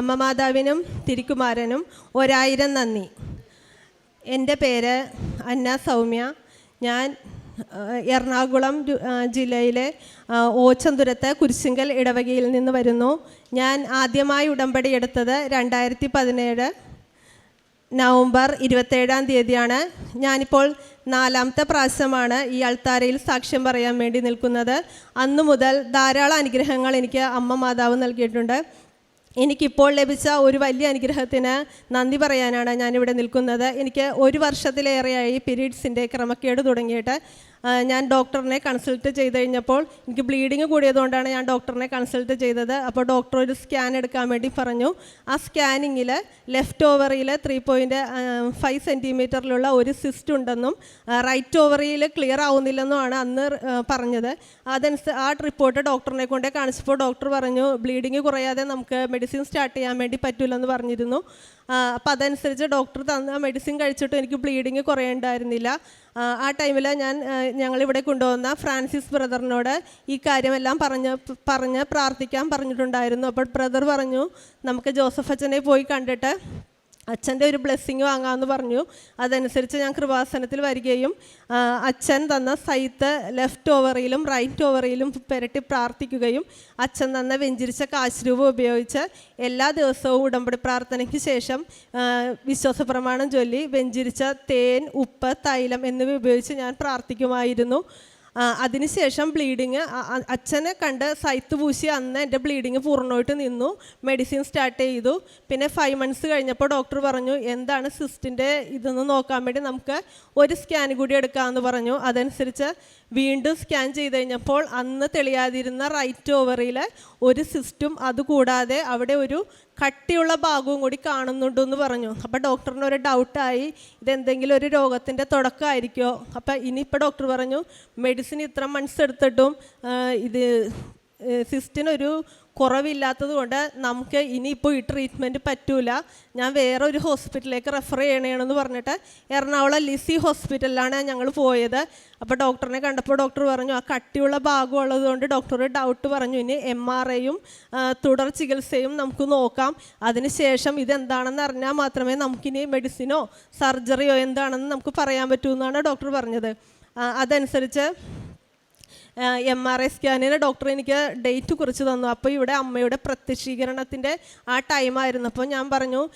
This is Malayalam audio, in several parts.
അമ്മ മാതാവിനും തിരുക്കുമാരനും ഒരായിരം നന്ദി. എന്റെ പേര് അന്ന സൗമ്യ. ഞാൻ എറണാകുളം ജില്ലയിലെ ഓച്ചന്തുരത്ത് കുരിശിങ്കൽ ഇടവകയിൽ നിന്ന് വരുന്നു. ഞാൻ ആദ്യമായി ഉടമ്പടി എടുത്തത് രണ്ടായിരത്തി പതിനേഴ് നവംബർ ഇരുപത്തേഴാം തീയതിയാണ്. ഞാനിപ്പോൾ നാലാമത്തെ പ്രാവശ്യമാണ് ഈ അൾത്താരയിൽ സാക്ഷ്യം പറയാൻ വേണ്ടി നിൽക്കുന്നത്. അന്നു മുതൽ ധാരാളം അനുഗ്രഹങ്ങൾ എനിക്ക് അമ്മ മാതാവ് നൽകിയിട്ടുണ്ട്. എനിക്കിപ്പോൾ ലഭിച്ച ഒരു വലിയ അനുഗ്രഹത്തിന് നന്ദി പറയാനാണ് ഞാനിവിടെ നിൽക്കുന്നത്. എനിക്ക് ഒരു വർഷത്തിലേറെയായി പീരീഡ്സിന്റെ ക്രമക്കേട് തുടങ്ങിയിട്ട് ഞാൻ ഡോക്ടറിനെ കൺസൾട്ട് ചെയ്ത് കഴിഞ്ഞപ്പോൾ എനിക്ക് ബ്ലീഡിങ് കൂടിയതുകൊണ്ടാണ് ഞാൻ ഡോക്ടറിനെ കൺസൾട്ട് ചെയ്തത്. അപ്പോൾ ഡോക്ടർ ഒരു സ്കാൻ എടുക്കാൻ വേണ്ടി പറഞ്ഞു. ആ സ്കാനിങ്ങിൽ ലെഫ്റ്റ് ഓവറിയിൽ ത്രീ പോയിന്റ് ഫൈവ് സെന്റിമീറ്ററിലുള്ള ഒരു സിസ്റ്റ് ഉണ്ടെന്നും റൈറ്റ് ഓവറിയിൽ ക്ലിയർ ആവുന്നില്ലെന്നുമാണ് അന്ന് പറഞ്ഞത്. അതനുസരിച്ച് ആ റിപ്പോർട്ട് ഡോക്ടറിനെ കൊണ്ടേ കാണിച്ചപ്പോൾ ഡോക്ടർ പറഞ്ഞു ബ്ലീഡിങ് കുറയാതെ നമുക്ക് മെഡിസിൻ സ്റ്റാർട്ട് ചെയ്യാൻ വേണ്ടി പറ്റില്ലെന്ന് പറഞ്ഞിരുന്നു. അപ്പോൾ അതനുസരിച്ച് ഡോക്ടർ തന്ന മെഡിസിൻ കഴിച്ചിട്ടും എനിക്ക് ബ്ലീഡിങ് കുറയുണ്ടായിരുന്നില്ല. ആ, ടൈമിൽ ഞാൻ ഞങ്ങളിവിടെ കൊണ്ടുവന്ന ഫ്രാൻസിസ് ബ്രദറിനോട് ഈ കാര്യമെല്ലാം പറഞ്ഞ് പറഞ്ഞ് പ്രാർത്ഥിക്കാൻ പറഞ്ഞിട്ടുണ്ടായിരുന്നു. അപ്പോൾ ബ്രദർ പറഞ്ഞു നമുക്ക് ജോസഫ് അച്ഛനെ പോയി കണ്ടിട്ട് അച്ഛന്റെ ഒരു ബ്ലെസ്സിങ് വാങ്ങാമെന്ന് പറഞ്ഞു. അതനുസരിച്ച് ഞാൻ കൃപാസനത്തിൽ വരികയും അച്ഛൻ തന്ന സൈത്ത് ലെഫ്റ്റ് ഓവറിലും റൈറ്റ് ഓവറിലും പുരട്ടി പ്രാർത്ഥിക്കുകയും അച്ഛൻ തന്ന വെഞ്ചിരിച്ച കാശ് രൂപ ഉപയോഗിച്ച് എല്ലാ ദിവസവും ഉടമ്പടി പ്രാർത്ഥനയ്ക്ക് ശേഷം വിശ്വാസ പ്രമാണം ചൊല്ലി വെഞ്ചിരിച്ച തേൻ ഉപ്പ് തൈലം എന്നിവ ഉപയോഗിച്ച് ഞാൻ പ്രാർത്ഥിക്കുമായിരുന്നു. അതിനുശേഷം ബ്ലീഡിങ് അച്ഛനെ കണ്ട് സൈത്ത് പൂശി അന്ന് എന്റെ ബ്ലീഡിങ് പൂർണമായിട്ട് നിന്നു. മെഡിസിൻ സ്റ്റാർട്ട് ചെയ്തു. പിന്നെ ഫൈവ് മന്ത്സ് കഴിഞ്ഞപ്പോൾ ഡോക്ടർ പറഞ്ഞു എന്താണ് സിസ്റ്റിന്റെ ഇതെന്ന് നോക്കാൻ വേണ്ടി നമുക്ക് ഒരു സ്കാൻ കൂടി എടുക്കാമെന്ന് പറഞ്ഞു. അതനുസരിച്ച് വീണ്ടും സ്കാൻ ചെയ്ത് കഴിഞ്ഞപ്പോൾ അന്ന് തെളിയാതിരുന്ന റൈറ്റ് ഓവറിൽ ഒരു സിസ്റ്റും അതുകൂടാതെ അവിടെ ഒരു കട്ടിയുള്ള ഭാഗവും കൂടി കാണുന്നുണ്ടെന്ന് പറഞ്ഞു. അപ്പോൾ ഡോക്ടറിന് ഒരു ഡൗട്ടായി ഇതെന്തെങ്കിലും ഒരു രോഗത്തിന്റെ തുടക്കമായിരിക്കുമോ അപ്പോൾ ഇനിയിപ്പോൾ ഡോക്ടർ പറഞ്ഞു മെഡിസിൻ ഇത്ര മന്ത്സ് എടുത്തിട്ടും ഇത് സിസ്റ്റിനൊരു കുറവില്ലാത്തത് കൊണ്ട് നമുക്ക് ഇനിയിപ്പോൾ ഈ ട്രീറ്റ്മെന്റ് പറ്റൂല. ഞാൻ വേറെ ഒരു ഹോസ്പിറ്റലിലേക്ക് റെഫർ ചെയ്യണമെന്ന് പറഞ്ഞിട്ട് എറണാകുളം ലിസി ഹോസ്പിറ്റലിലാണ് ഞങ്ങൾ പോയത്. അപ്പോൾ ഡോക്ടറിനെ കണ്ടപ്പോൾ ഡോക്ടർ പറഞ്ഞു ആ കട്ടിയുള്ള ഭാഗം ഉള്ളതുകൊണ്ട് ഡോക്ടർ ഡൗട്ട് പറഞ്ഞു. ഇനി എം ആർ ഐയും തുടർ ചികിത്സയും നമുക്ക് നോക്കാം. അതിനുശേഷം ഇതെന്താണെന്ന് അറിഞ്ഞാൽ മാത്രമേ നമുക്കിനി മെഡിസിനോ സർജറിയോ എന്താണെന്ന് നമുക്ക് പറയാൻ പറ്റൂ എന്നാണ് ഡോക്ടർ പറഞ്ഞത്. അതനുസരിച്ച് എം ആർ ഐ സ്കാനിന് ഡോക്ടർ എനിക്ക് ഡേറ്റ് കുറിച്ച് തന്നു. അപ്പോൾ ഇവിടെ അമ്മയുടെ പ്രത്യക്ഷീകരണത്തിന്റെ ആ ടൈമായിരുന്നു അപ്പോൾ ഞാൻ പറഞ്ഞു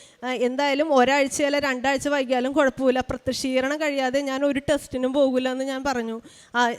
എന്തായാലും ഒരാഴ്ചയല്ല രണ്ടാഴ്ച വൈകിയാലും കുഴപ്പമില്ല. പ്രത്യക്ഷീകരണം കഴിയാതെ ഞാൻ ഒരു ടെസ്റ്റിനും പോകില്ല എന്ന് ഞാൻ പറഞ്ഞു.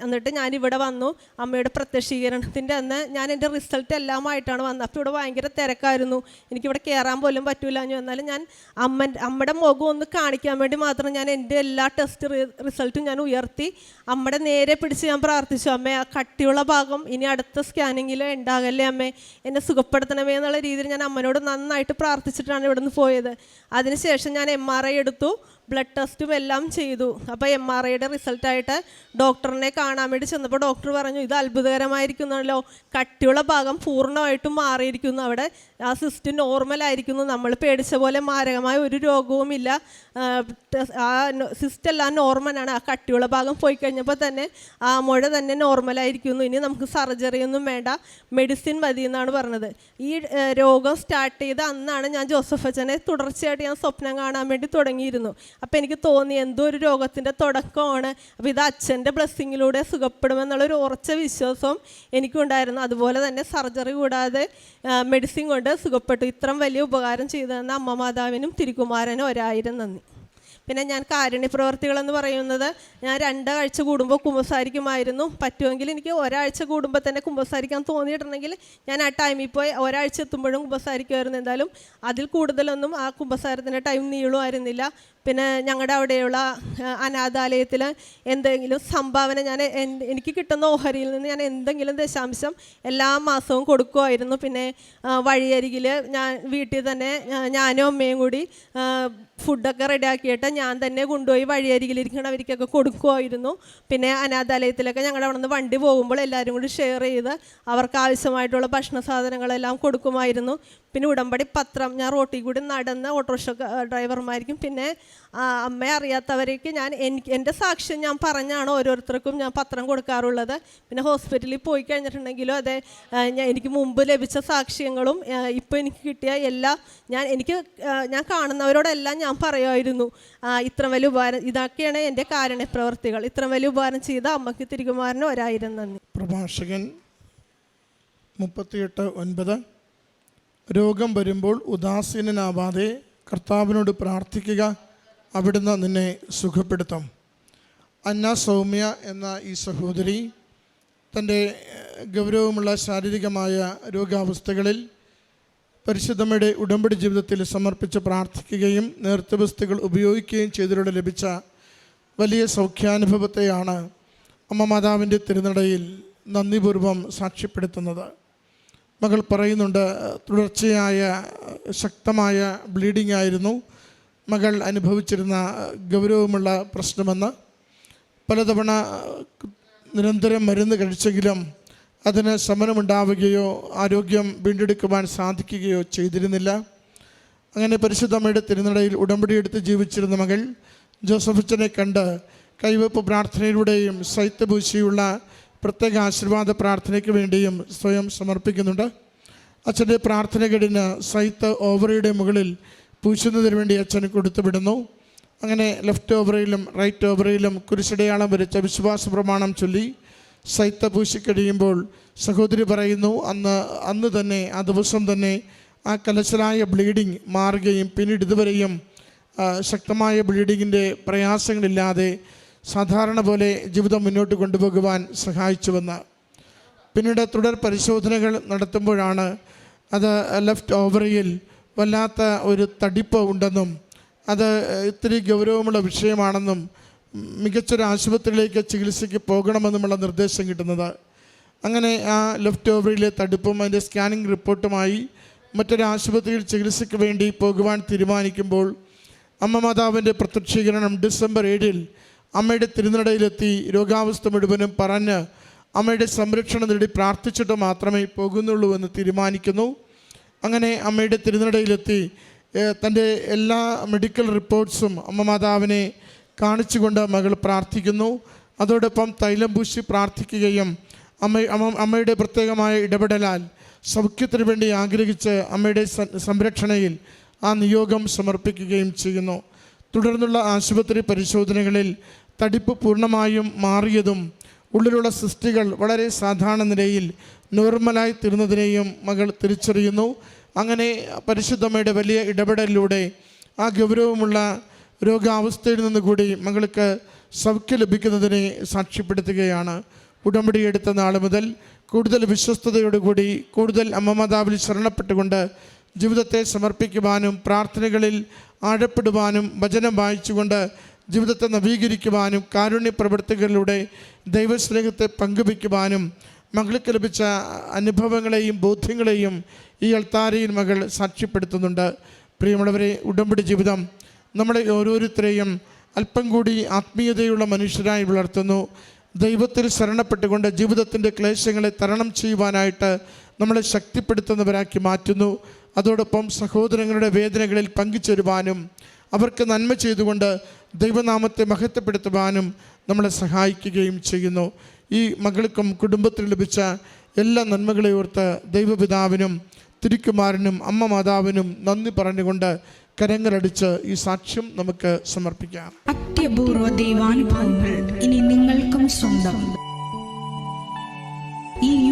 എന്നിട്ട് ഞാൻ ഇവിടെ വന്നു. അമ്മയുടെ പ്രത്യക്ഷീകരണത്തിന്റെ അന്ന് ഞാൻ എന്റെ റിസൾട്ട് എല്ലാമായിട്ടാണ് വന്നത്. അപ്പോൾ ഇവിടെ ഭയങ്കര തിരക്കായിരുന്നു. എനിക്കിവിടെ കയറാൻ പോലും പറ്റൂല എന്ന് എന്നാലും ഞാൻ അമ്മ അമ്മയുടെ മുഖം ഒന്ന് കാണിക്കാൻ വേണ്ടി മാത്രം ഞാൻ എന്റെ എല്ലാ ടെസ്റ്റ് റിസൾട്ടും ഞാൻ ഉയർത്തി. അമ്മയുടെ നേരെ പിടിച്ച് ഞാൻ പ്രാർത്ഥിച്ചു. അമ്മയെ കട്ടിയുള്ള ഭാഗം ഇനി അടുത്ത സ്കാനിങ്ങിൽ ഉണ്ടാകല്ലേ അമ്മേ? എന്നെ സുഖപ്പെടുത്തണമേ എന്നുള്ള രീതിയിൽ ഞാൻ അമ്മനോട് നന്നായിട്ട് പ്രാർത്ഥിച്ചിട്ടാണ് ഇവിടുന്ന് പോയത്. അതിനുശേഷം ഞാൻ എം ആർ ഐ എടുത്തു. ബ്ലഡ് ടെസ്റ്റും എല്ലാം ചെയ്തു. അപ്പോൾ എം ആർ ഐയുടെ റിസൾട്ടായിട്ട് ഡോക്ടറിനെ കാണാൻ വേണ്ടി ചെന്നപ്പോൾ ഡോക്ടർ പറഞ്ഞു ഇത് അത്ഭുതകരമായിരിക്കുന്നല്ലോ കട്ടിയുള്ള ഭാഗം പൂർണമായിട്ടും മാറിയിരിക്കുന്നു. അവിടെ ആ സിസ്റ്റ് നോർമൽ ആയിരിക്കുന്നു. നമ്മൾ പേടിച്ച പോലെ മാരകമായ ഒരു രോഗവുമില്ല. ആ സിസ്റ്റ് എല്ലാം നോർമലാണ് ആ കട്ടിയുള്ള ഭാഗം പോയി കഴിഞ്ഞപ്പോൾ തന്നെ ആ മുഴ തന്നെ നോർമലായിരിക്കുന്നു ഇനി നമുക്ക് സർജറി ഒന്നും വേണ്ട. മെഡിസിൻ മതി എന്നാണ് പറഞ്ഞത്. ഈ രോഗം സ്റ്റാർട്ട് ചെയ്ത അന്നാണ് ഞാൻ ജോസഫ് അച്ഛനെ തുടർച്ചയായിട്ട് ഞാൻ സ്വപ്നം കാണാൻ വേണ്ടി തുടങ്ങിയിരുന്നു. അപ്പോൾ എനിക്ക് തോന്നി എന്തോ ഒരു രോഗത്തിന്റെ തുടക്കമാണ്. അപ്പോൾ ഇത് അച്ഛന്റെ ബ്ലെസ്സിങ്ങിലൂടെ സുഖപ്പെടുമെന്നുള്ളൊരു ഉറച്ച വിശ്വാസം എനിക്കുണ്ടായിരുന്നു. അതുപോലെ തന്നെ സർജറി കൂടാതെ മെഡിസിൻ കൊണ്ട് സുഖപ്പെട്ടു. ഇത്രയും വലിയ ഉപകാരം ചെയ്തു തന്ന അമ്മ മാതാവിനും തിരുകുമാരനും ഒരായിരം നന്ദി. പിന്നെ ഞാൻ കാരുണ്യ പ്രവർത്തികളെന്ന് പറയുന്നത് ഞാൻ രണ്ടാഴ്ച കൂടുമ്പോൾ കുമ്പസാരിക്കുമായിരുന്നു. പറ്റുമെങ്കിൽ എനിക്ക് ഒരാഴ്ച കൂടുമ്പോൾ തന്നെ കുമ്പസാരിക്കാൻ തോന്നിയിട്ടുണ്ടെങ്കിൽ ഞാൻ ആ ടൈമിൽ പോയി ഒരാഴ്ച എത്തുമ്പോഴും കുമ്പസാരിക്കുമായിരുന്നു. എന്തായാലും അതിൽ കൂടുതലൊന്നും ആ കുമ്പസാരത്തിന്റെ ടൈം നീളുമായിരുന്നില്ല. പിന്നെ ഞങ്ങളുടെ അവിടെയുള്ള അനാഥാലയത്തിൽ എന്തെങ്കിലും സംഭാവന ഞാൻ എനിക്ക് കിട്ടുന്ന ഓഹരിയിൽ നിന്ന് ഞാൻ എന്തെങ്കിലും ദശാംശം എല്ലാ മാസവും കൊടുക്കുമായിരുന്നു പിന്നെ വഴിയരികിൽ ഞാൻ വീട്ടിൽ തന്നെ ഞാനും അമ്മയും കൂടി ഫുഡൊക്കെ റെഡിയാക്കിയിട്ട് ഞാൻ തന്നെ കൊണ്ടുപോയി വഴിയരികിലിരിക്കണവർക്കൊക്കെ കൊടുക്കുമായിരുന്നു പിന്നെ അനാഥാലയത്തിലൊക്കെ ഞങ്ങളുടെ അവിടെ നിന്ന് വണ്ടി പോകുമ്പോൾ എല്ലാവരും കൂടി ഷെയർ ചെയ്ത് അവർക്ക് ആവശ്യമായിട്ടുള്ള ഭക്ഷണ സാധനങ്ങളെല്ലാം കൊടുക്കുമായിരുന്നു. പിന്നെ ഉടമ്പടി പത്രം ഞാൻ റോട്ടിൽ കൂടി നടന്ന ഓട്ടോറിക്ഷ ഡ്രൈവർമാർക്കും പിന്നെ അമ്മയെ അറിയാത്തവരേക്ക് ഞാൻ എനിക്ക് എന്റെ സാക്ഷ്യം ഞാൻ പറഞ്ഞാണ് ഓരോരുത്തർക്കും ഞാൻ പത്രം കൊടുക്കാറുള്ളത്. പിന്നെ ഹോസ്പിറ്റലിൽ പോയി കഴിഞ്ഞിട്ടുണ്ടെങ്കിലും അതെ ഞാൻ എനിക്ക് മുമ്പ് ലഭിച്ച സാക്ഷ്യങ്ങളും ഇപ്പോൾ എനിക്ക് കിട്ടിയ എല്ലാ ഞാൻ എനിക്ക് ഞാൻ കാണുന്നവരോടെല്ലാം ഞാൻ പറയുമായിരുന്നു. ഇത്ര വലിയ ഉപകാരം ഇതൊക്കെയാണ് എന്റെ കാരണപ്രവർത്തികൾ ഇത്ര വലിയ ഉപകാരം ചെയ്ത അമ്മയ്ക്ക് തിരികുമാരന് ഒരായിരം നന്ദി. പ്രഭാഷകൻ മുപ്പത്തിയെട്ട് ഒൻപത്. രോഗം വരുമ്പോൾ ഉദാസീനനാവാതെ കർത്താവിനോട് പ്രാർത്ഥിക്കുക. അവിടുന്ന് നിന്നെ സുഖപ്പെടുത്തും. അന്ന സൗമ്യ എന്ന ഈ സഹോദരി തന്റെ ഗൗരവമുള്ള ശാരീരികമായ രോഗാവസ്ഥകളിൽ പരിശുദ്ധമ്മയുടെ ഉടമ്പടി ജീവിതത്തിൽ സമർപ്പിച്ച് പ്രാർത്ഥിക്കുകയും നേർത്തവസ്തുക്കൾ ഉപയോഗിക്കുകയും ചെയ്തതിലൂടെ ലഭിച്ച വലിയ സൗഖ്യാനുഭവത്തെയാണ് അമ്മ മാതാവിന്റെ തിരുനടയിൽ നന്ദിപൂർവം സാക്ഷ്യപ്പെടുത്തുന്നത്. മകൾ പറയുന്നുണ്ട് തുടർച്ചയായ ശക്തമായ ബ്ലീഡിംഗ് ആയിരുന്നു. മകൾ അനുഭവിച്ചിരുന്ന ഗൗരവമുള്ള പ്രശ്നമെന്ന് പലതവണ നിരന്തരം മരുന്ന് കഴിച്ചെങ്കിലും അതിന് ശമനമുണ്ടാവുകയോ ആരോഗ്യം വീണ്ടെടുക്കുവാൻ സാധിക്കുകയോ ചെയ്തിരുന്നില്ല. അങ്ങനെ പരിശുദ്ധമ്മയുടെ തിരുനടയിൽ ഉടമ്പടിയെടുത്ത് ജീവിച്ചിരുന്ന മകൾ ജോസഫച്ചനെ കണ്ട് കൈവപ്പ് പ്രാർത്ഥനയിലൂടെയും ശൈത്യഭൂശിയുള്ള പ്രത്യേക ആശീർവാദ പ്രാർത്ഥനയ്ക്ക് വേണ്ടിയും സ്വയം സമർപ്പിക്കുന്നുണ്ട്. അച്ഛന്റെ പ്രാർത്ഥനകളിന് സൈത്ത് ഓവറയുടെ മുകളിൽ പൂശുന്നതിന് വേണ്ടി അച്ഛൻ കൊടുത്തുവിടുന്നു. അങ്ങനെ ലെഫ്റ്റ് ഓവറയിലും റൈറ്റ് ഓവറയിലും കുരിശടയാളം വരച്ച വിശ്വാസ പ്രമാണം ചൊല്ലി സൈത്ത പൂശിക്കഴിയുമ്പോൾ സഹോദരി പറയുന്നു അന്ന് അന്ന് തന്നെ ആ ദിവസം തന്നെ ആ കലശലായ ബ്ലീഡിങ് മാറുകയും പിന്നീട് ഇതുവരെയും ശക്തമായ ബ്ലീഡിങ്ങിന്റെ പ്രയാസങ്ങളില്ലാതെ സാധാരണ പോലെ ജീവിതം മുന്നോട്ട് കൊണ്ടുപോകുവാൻ സഹായിച്ചുവെന്ന് പിന്നീട് തുടർ പരിശോധനകൾ നടത്തുമ്പോഴാണ് അത് ലെഫ്റ്റ് ഓവറിയിൽ വല്ലാത്ത ഒരു തടിപ്പ് ഉണ്ടെന്നും അത് ഇത്തിരി ഗൗരവമുള്ള വിഷയമാണെന്നും മികച്ചൊരു ആശുപത്രിയിലേക്ക് ചികിത്സയ്ക്ക് പോകണമെന്നുമുള്ള നിർദ്ദേശം കിട്ടുന്നത്. അങ്ങനെ ആ ലെഫ്റ്റ് ഓവറിലെ തടുപ്പും അതിന്റെ സ്കാനിങ് റിപ്പോർട്ടുമായി മറ്റൊരു ആശുപത്രിയിൽ ചികിത്സയ്ക്ക് വേണ്ടി പോകുവാൻ തീരുമാനിക്കുമ്പോൾ അമ്മ മാതാവിന്റെ പ്രത്യക്ഷീകരണം ഡിസംബർ ഏഴിൽ അമ്മയുടെ തിരുനടയിലെത്തി രോഗാവസ്ഥ മുഴുവനും പറഞ്ഞ് അമ്മയുടെ സംരക്ഷണം നേടി പ്രാർത്ഥിച്ചിട്ട് മാത്രമേ പോകുന്നുള്ളൂ എന്ന് തീരുമാനിക്കുന്നു. അങ്ങനെ അമ്മയുടെ തിരുനടയിലെത്തി തന്റെ എല്ലാ മെഡിക്കൽ റിപ്പോർട്ട്സും അമ്മ മാതാവിനെ കാണിച്ചുകൊണ്ട് മകൾ പ്രാർത്ഥിക്കുന്നു. അതോടൊപ്പം തൈലം പൂശി പ്രാർത്ഥിക്കുകയും അമ്മ അമ്മ അമ്മയുടെ പ്രത്യേകമായ ഇടപെടലാൽ സൗഖ്യത്തിന് വേണ്ടി ആഗ്രഹിച്ച് അമ്മയുടെ സംരക്ഷണയിൽ ആ നിയോഗം സമർപ്പിക്കുകയും ചെയ്യുന്നു. തുടർന്നുള്ള ആശുപത്രി പരിശോധനകളിൽ തടിപ്പ് പൂർണമായും മാറിയതും ഉള്ളിലുള്ള സൃഷ്ടികൾ വളരെ സാധാരണ നിലയിൽ നോർമലായി തീർന്നതിനെയും മകൾ തിരിച്ചറിയുന്നു. അങ്ങനെ പരിശുദ്ധമ്മയുടെ വലിയ ഇടപെടലിലൂടെ ആ ഗൗരവമുള്ള രോഗാവസ്ഥയിൽ നിന്നുകൂടി മകൾക്ക് സൗഖ്യം ലഭിക്കുന്നതിനെ സാക്ഷ്യപ്പെടുത്തുകയാണ്. ഉടമ്പടി എടുത്ത നാൾ മുതൽ കൂടുതൽ വിശ്വസ്തയോടുകൂടി കൂടുതൽ അമ്മമാതാവിൽ ശരണപ്പെട്ടുകൊണ്ട് ജീവിതത്തെ സമർപ്പിക്കുവാനും പ്രാർത്ഥനകളിൽ ആഴപ്പെടുവാനും വചനം വായിച്ചുകൊണ്ട് ജീവിതത്തെ നവീകരിക്കുവാനും കാരുണ്യ പ്രവർത്തികളിലൂടെ ദൈവസ്നേഹത്തെ പങ്കുവയ്ക്കുവാനും മകൾക്ക് ലഭിച്ച അനുഭവങ്ങളെയും ബോധ്യങ്ങളെയും ഈ അൾത്താരയിൽ മകൾ സാക്ഷ്യപ്പെടുത്തുന്നുണ്ട്. പ്രിയമുള്ളവരെ ഉടമ്പടി ജീവിതം നമ്മളെ ഓരോരുത്തരെയും അല്പം കൂടി ആത്മീയതയുള്ള മനുഷ്യരായി വളർത്തുന്നു. ദൈവത്തിൽ ശരണപ്പെട്ടുകൊണ്ട് ജീവിതത്തിന്റെ ക്ലേശങ്ങളെ തരണം ചെയ്യുവാനായിട്ട് നമ്മളെ ശക്തിപ്പെടുത്തുന്നവരാക്കി മാറ്റുന്നു. അതോടൊപ്പം സഹോദരങ്ങളുടെ വേദനകളിൽ പങ്കുചേരുവാനും അവർക്ക് നന്മ ചെയ്തുകൊണ്ട് ദൈവനാമത്തെ മഹത്വപ്പെടുത്തുവാനും നമ്മളെ സഹായിക്കുകയും ചെയ്യുന്നു. ഈ മകൾക്കും കുടുംബത്തിന് ലഭിച്ച എല്ലാ നന്മകളെ ഓർത്ത് ദൈവപിതാവിനും തിരുക്കുമാരനും അമ്മ മാതാവിനും നന്ദി പറഞ്ഞുകൊണ്ട് കരങ്ങളടിച്ച് ഈ സാക്ഷ്യം നമുക്ക് സമർപ്പിക്കാം. അത്യപൂർവ ദൈവാനുഭവങ്ങൾ ഇനി നിങ്ങൾക്കും സ്വന്തം. ഈ